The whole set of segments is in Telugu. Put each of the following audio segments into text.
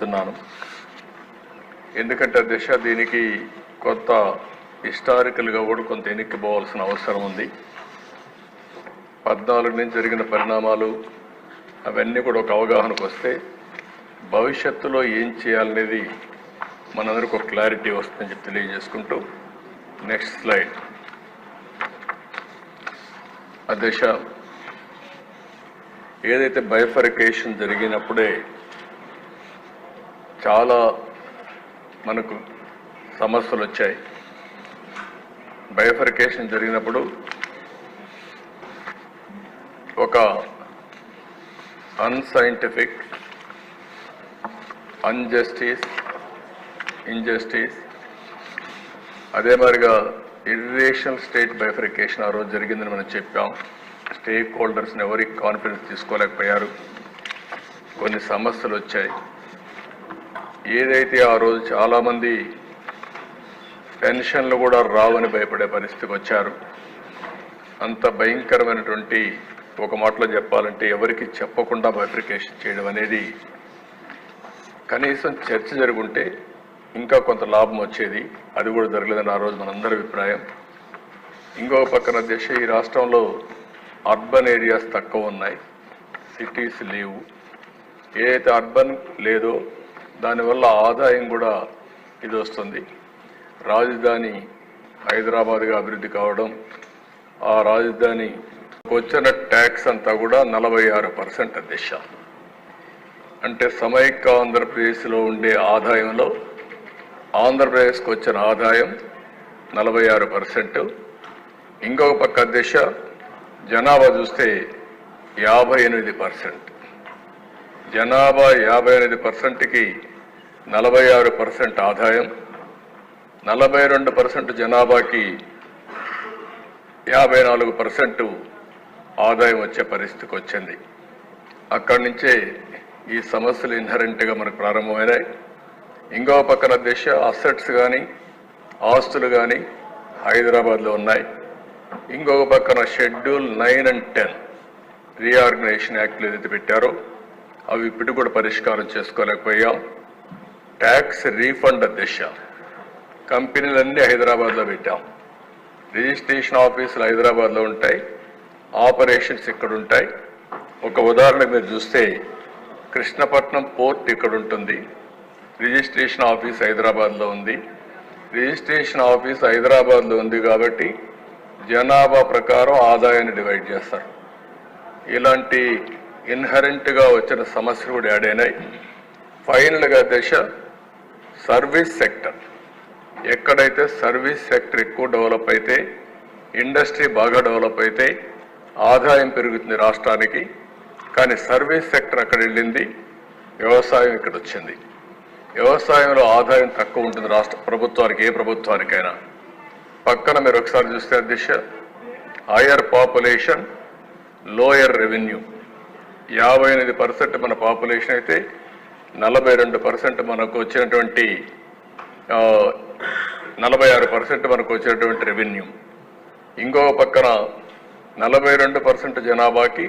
చెప్తున్నాను. ఎందుకంటే దిశ దీనికి కొంత హిస్టారికల్గా కూడా కొంత వెనక్కి పోవాల్సిన అవసరం ఉంది. పద్నాలుగు నుంచి జరిగిన పరిణామాలు అవన్నీ కూడా ఒక అవగాహనకు వస్తే భవిష్యత్తులో ఏం చేయాలనేది మనందరికి ఒక క్లారిటీ వస్తుందని చెప్పి తెలియజేసుకుంటూ నెక్స్ట్ స్లైడ్. అధ్యక్ష ఏదైతే బైఫరికేషన్ జరిగినప్పుడే చాలా మనకు సమస్యలు వచ్చాయి. బైఫర్కేషన్ జరిగినప్పుడు ఒక అన్సైంటిఫిక్ అన్జస్టిస్ ఇంజస్టిస్ అదే మాదిరిగా ఇర్రేషనల్ స్టేట్ బైఫరికేషన్ ఆ రోజు జరిగిందని మనం చెప్పాం. స్టేక్ హోల్డర్స్ని ఎవరికి కాన్ఫిడెన్స్ తీసుకోలేకపోయారు. కొన్ని సమస్యలు వచ్చాయి. ఏదైతే ఆ రోజు చాలామంది పెన్షన్లు కూడా రావని భయపడే పరిస్థితికి వచ్చారు అంత భయంకరమైనటువంటి ఒక మాటలో చెప్పాలంటే ఎవరికి చెప్పకుండా బైఫ్రికేషన్ చేయడం అనేది కనీసం చర్చ జరుగుంటే ఇంకా కొంత లాభం వచ్చేది. అది కూడా జరగలేదని ఆ రోజు మనందరి అభిప్రాయం. ఇంకో పక్కన దిశ ఈ రాష్ట్రంలో అర్బన్ ఏరియాస్ తక్కువ ఉన్నాయి. సిటీస్ లేవు. ఏదైతే అర్బన్ లేదో దానివల్ల ఆదాయం కూడా ఇది వస్తుంది. రాజధాని హైదరాబాద్గా అభివృద్ధి కావడం ఆ రాజధాని వచ్చిన ట్యాక్స్ అంతా కూడా నలభై ఆరు పర్సెంట్ దిశ. అంటే సమైక్య ఆంధ్రప్రదేశ్లో ఉండే ఆదాయంలో ఆంధ్రప్రదేశ్కి వచ్చిన ఆదాయం నలభై ఆరు పర్సెంట్. ఇంకొక పక్క దిశ జనాభా చూస్తే యాభై ఎనిమిది పర్సెంట్. జనాభా యాభై ఎనిమిది పర్సెంట్కి నలభై ఆరు పర్సెంట్ ఆదాయం నలభై రెండు పర్సెంట్ జనాభాకి యాభై నాలుగు పర్సెంట్ ఆదాయం వచ్చే పరిస్థితికి వచ్చింది. అక్కడి నుంచే ఈ సమస్యలు ఇన్హరెంట్గా మనకు ప్రారంభమైనాయి. ఇంకో పక్కన దిశ అసెట్స్ కానీ ఆస్తులు కానీ హైదరాబాద్లో ఉన్నాయి. ఇంకొక పక్కన schedule nine and ten reorganisation యాక్ట్లు ఏదైతే పెట్టారో అవి ఇప్పుడు కూడా పరిష్కారం చేసుకోలేకపోయాం. ట్యాక్స్ రీఫండ్ దిశ. కంపెనీలన్నీ హైదరాబాద్లో పెట్టాం. రిజిస్ట్రేషన్ ఆఫీసులు హైదరాబాద్లో ఉంటాయి. ఆపరేషన్స్ ఇక్కడ ఉంటాయి. ఒక ఉదాహరణ మీరు చూస్తే కృష్ణపట్నం పోర్ట్ ఇక్కడ ఉంటుంది. రిజిస్ట్రేషన్ ఆఫీస్ హైదరాబాద్లో ఉంది. రిజిస్ట్రేషన్ ఆఫీస్ హైదరాబాద్లో ఉంది కాబట్టి జనాభా ప్రకారం ఆదాయాన్ని డివైడ్ చేస్తారు. ఇలాంటి ఇన్హరెంట్గా వచ్చిన సమస్యలు కూడా యాడ్ అయినాయి. ఫైనల్గా దశ సర్వీస్ సెక్టర్ ఎక్కడైతే సర్వీస్ సెక్టర్ ఎక్కువ డెవలప్ అయితే ఇండస్ట్రీ బాగా డెవలప్ అయితే ఆదాయం పెరుగుతుంది రాష్ట్రానికి. కానీ సర్వీస్ సెక్టర్ అక్కడ వెళ్ళింది వ్యవసాయం ఇక్కడ వచ్చింది. వ్యవసాయంలో ఆదాయం తక్కువ ఉంటుంది రాష్ట్ర ప్రభుత్వానికి ఏ ప్రభుత్వానికైనా. పక్కన మీరు ఒకసారి చూస్తే దిశ హయర్ పాపులేషన్ లోయర్ రెవెన్యూ యాభై ఎనిమిది పర్సెంట్ మన పాపులేషన్ అయితే నలభై రెండు పర్సెంట్ మనకు వచ్చినటువంటి నలభై ఆరు పర్సెంట్ మనకు వచ్చినటువంటి రెవెన్యూ. ఇంకొక పక్కన నలభై రెండు పర్సెంట్ జనాభాకి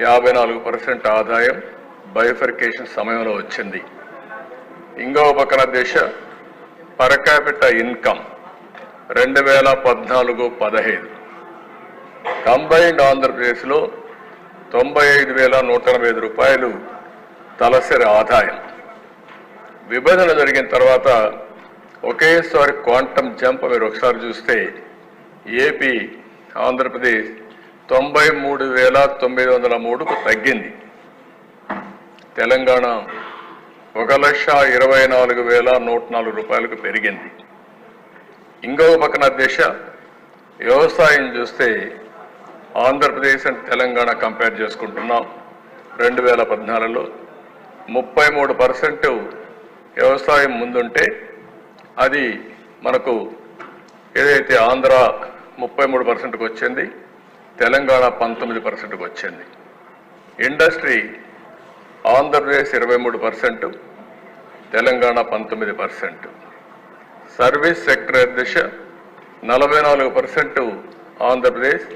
యాభై నాలుగు పర్సెంట్ ఆదాయం బయోఫర్కేషన్ సమయంలో వచ్చింది. ఇంకొక పక్కన దేశ పర్ ఇన్కమ్ రెండు వేల పద్నాలుగు పదహైదు కంబైన్డ్ ఆంధ్రప్రదేశ్లో తొంభై ఐదు వేల నూట ఎనభై ఐదు రూపాయలు తలసరి ఆదాయం. విభజన జరిగిన తర్వాత ఒకేసారి క్వాంటమ్ జంప్ మీరు ఒకసారి చూస్తే ఏపీ ఆంధ్రప్రదేశ్ తొంభై మూడు వేల తొమ్మిది వందల మూడుకు తగ్గింది. తెలంగాణ ఒక లక్ష ఇరవై నాలుగు వేల నూట నాలుగు రూపాయలకు పెరిగింది. ఇంకొక పక్కన దిశ వ్యవసాయం చూస్తే ఆంధ్రప్రదేశ్ అండ్ తెలంగాణ కంపేర్ చేసుకుంటున్నాం. రెండు వేల పద్నాలుగులో ముప్పై మూడు పర్సెంట్ వ్యవసాయం ముందుంటే అది మనకు ఏదైతే ఆంధ్ర ముప్పై మూడు పర్సెంట్కి వచ్చింది తెలంగాణ పంతొమ్మిది పర్సెంట్కి వచ్చింది ఇండస్ట్రీ ఆంధ్రప్రదేశ్ ఇరవై మూడు పర్సెంట్ తెలంగాణ పంతొమ్మిది పర్సెంట్. సర్వీస్ సెక్టర్ దిశ నలభై నాలుగు పర్సెంట్ ఆంధ్రప్రదేశ్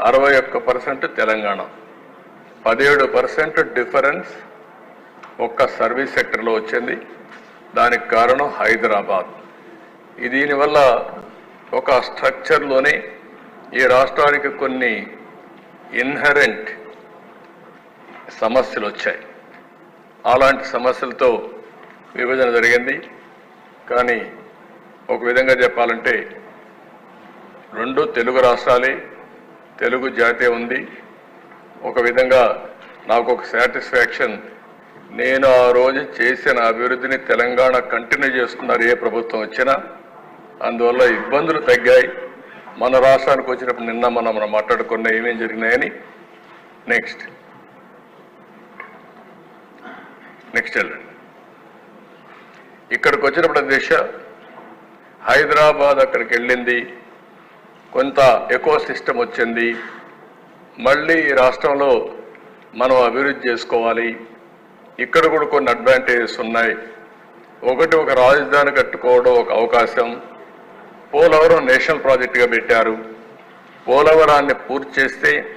అరవై ఒక్క పర్సెంట్ తెలంగాణ. పదిహేడు పర్సెంట్ డిఫరెన్స్ ఒక్క సర్వీస్ సెక్టర్లో వచ్చింది. దానికి కారణం హైదరాబాద్. దీనివల్ల ఒక స్ట్రక్చర్లోనే ఈ రాష్ట్రానికి కొన్ని ఇన్హరెంట్ సమస్యలు వచ్చాయి. అలాంటి సమస్యలతో విభజన జరిగింది. కానీ ఒక విధంగా చెప్పాలంటే రెండు తెలుగు రాష్ట్రాలే తెలుగు జాతే ఉంది. ఒక విధంగా నాకు ఒక సాటిస్ఫాక్షన్. నేను ఆ రోజు చేసిన అభివృద్ధిని తెలంగాణ కంటిన్యూ చేస్తున్నారు ఏ ప్రభుత్వం వచ్చినా. అందువల్ల ఇబ్బందులు తగ్గాయి. మన రాష్ట్రానికి వచ్చినప్పుడు నిన్న మనం మనం మాట్లాడుకున్న ఏమేం జరిగినాయని నెక్స్ట్. నెక్స్ట్ వెళ్ళండి. ఇక్కడికి వచ్చినప్పుడు దిశ హైదరాబాద్ అక్కడికి వెళ్ళింది. కొంత ఎకో సిస్టమ్ వచ్చింది. మళ్ళీ ఈ రాష్ట్రంలో మనం అభివృద్ధి చేసుకోవాలి. ఇక్కడ కూడా కొన్ని అడ్వాంటేజెస్ ఉన్నాయి. ఒకటి ఒక రాజధాని కట్టుకోవడం ఒక అవకాశం. పోలవరం నేషనల్ ప్రాజెక్టుగా పెట్టారు. పోలవరాన్ని పూర్తి చేస్తే